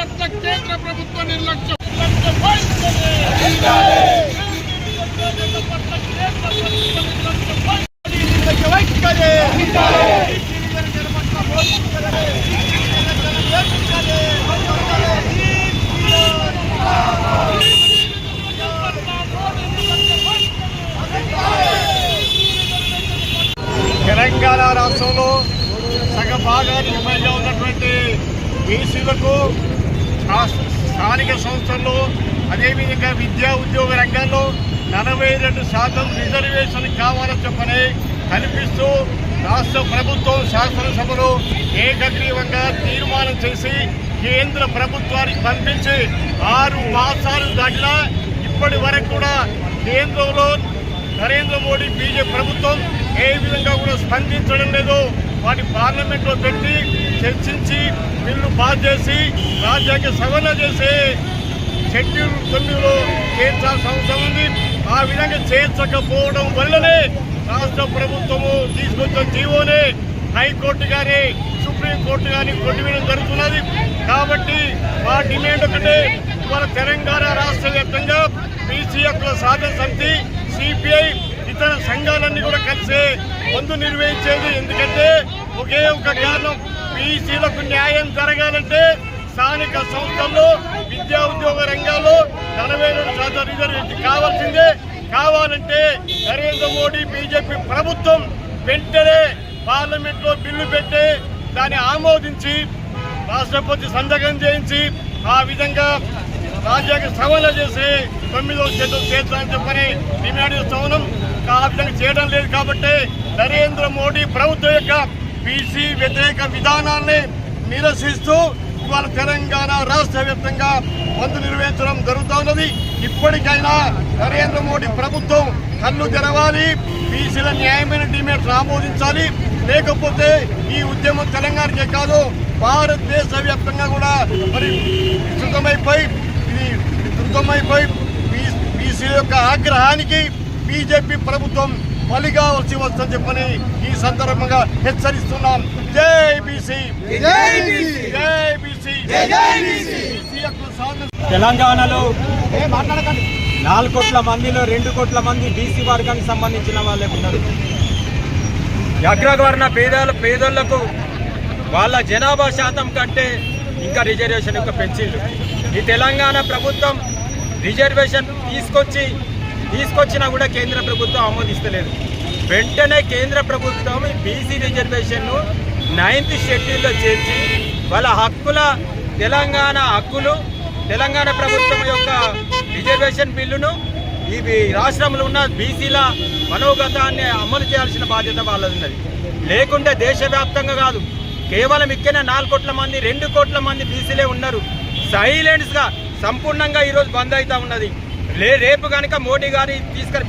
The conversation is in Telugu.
పట్ల కేంద్ర ప్రభుత్వ నిర్లక్ష్యం రాష్ట్రంలో సగ భాగానికి పైగా ఉన్నటువంటి బీసీలకు స్థానిక సంస్థల్లో అదేవిధంగా విద్యా ఉద్యోగ రంగాల్లో నలభై రెండు శాతం రిజర్వేషన్ కావాలని చెప్పని కల్పిస్తూ రాష్ట్ర ప్రభుత్వం శాసనసభలో ఏకగ్రీవంగా తీర్మానం చేసి కేంద్ర ప్రభుత్వానికి పంపించి ఆరు మాసాలు దాటినా ఇప్పటి వరకు కూడా కేంద్రంలో నరేంద్ర మోడీ బీజేపీ ప్రభుత్వం ఏ విధంగా కూడా స్పందించడం లేదు. వాటి పార్లమెంట్లో పెట్టి చర్చించి బిల్లు పాస్ చేసి రాజ్యాంగ సవరణ చేసి షెడ్యూల్ తొమ్మిదిలో చేర్చాల్సిన అవసరం ఉంది. ఆ విధంగా చేర్చకపోవడం వల్లనే రాష్ట్ర ప్రభుత్వము తీసుకొచ్చిన జీవోనే హైకోర్టు కానీ సుప్రీంకోర్టు కానీ కొట్టివేయడం జరుగుతున్నది. కాబట్టి మా డిమాండ్ ఒకటే మన తెలంగాణ రాష్ట్ర వ్యాప్తంగా బీసీ హక్కుల సాధన సమితి సిపిఐ ముందు నిర్వహించేది. ఎందుకంటే ఒకే ఒక కారణం బీసీలకు న్యాయం జరగాలంటే స్థానిక సంస్థల్లో విద్యా ఉద్యోగ రంగాల్లో నలభై రెండు శాతం రిజర్వేషన్ కావాల్సిందే. కావాలంటే నరేంద్ర మోడీ బీజేపీ ప్రభుత్వం వెంటనే పార్లమెంట్లో బిల్లు పెట్టి దాన్ని ఆమోదించి రాష్ట్రపతి సంతకం చేయించి ఆ విధంగా రాజ్యాంగ సవరణ చేసి తొమ్మిదో షెడ్యూల్ చేద్దామని చెప్పని డిమాండ్ చేస్తా ఉన్నాం. ఆ విధంగా చేయడం లేదు కాబట్టి నరేంద్ర మోడీ ప్రభుత్వం యొక్క బీసీ వ్యతిరేక విధానాన్ని నిరసిస్తూ ఇవాళ తెలంగాణ రాష్ట్ర వ్యాప్తంగా బంద్ నిర్వహించడం జరుగుతూ ఉన్నది. ఇప్పటికైనా నరేంద్ర మోడీ ప్రభుత్వం కళ్ళు తెరవాలి. బీసీల న్యాయమైన డిమాండ్స్ ఆమోదించాలి. లేకపోతే ఈ ఉద్యమం తెలంగాణకే కాదు భారతదేశ వ్యాప్తంగా కూడా మరి విస్తృతమైపోయి ఇది విస్తృతమైపోయి బీసీ యొక్క ఆగ్రహానికి బీజేపీ ప్రభుత్వం బలి కావాల్సి వస్తుందని చెప్పని ఈ సందర్భంగా హెచ్చరిస్తున్నాం. జై బీసీ. జై బీసీ. జై బీసీ. జై బీసీ. బీసీ. యొక్క సాధన తెలంగాణలో నాలుగు కోట్ల మందిలో రెండు కోట్ల మంది బీసీ వర్గానికి సంబంధించిన వాళ్ళే ఉన్నారు. అగ్రవర్ణ పేదల పేదోళ్ళకు వాళ్ళ జనాభా శాతం కంటే ఇంకా రిజర్వేషన్ యొక్క పెంచిండు ఈ తెలంగాణ ప్రభుత్వం రిజర్వేషన్ తీసుకొచ్చి తీసుకొచ్చినా కూడా కేంద్ర ప్రభుత్వం ఆమోదిస్తలేదు. వెంటనే కేంద్ర ప్రభుత్వం బీసీ రిజర్వేషన్ను నైన్త్ షెడ్యూల్లో చేర్చి వాళ్ళ హక్కుల తెలంగాణ హక్కులు తెలంగాణ ప్రభుత్వం యొక్క రిజర్వేషన్ బిల్లును ఇవి రాష్ట్రంలో ఉన్న బీసీల మనోగతాన్ని అమలు చేయాల్సిన బాధ్యత వాళ్ళది ఉన్నది లేకుంటే దేశవ్యాప్తంగా కాదు కేవలం ఇక్కడ నాలుగు కోట్ల మంది రెండు కోట్ల మంది బీసీలే ఉన్నారు. సైలెన్స్గా సంపూర్ణంగా ఈరోజు బంద్ అవుతా ఉన్నది. లే రేపు కనుక మోడీ గారి తీసుకొని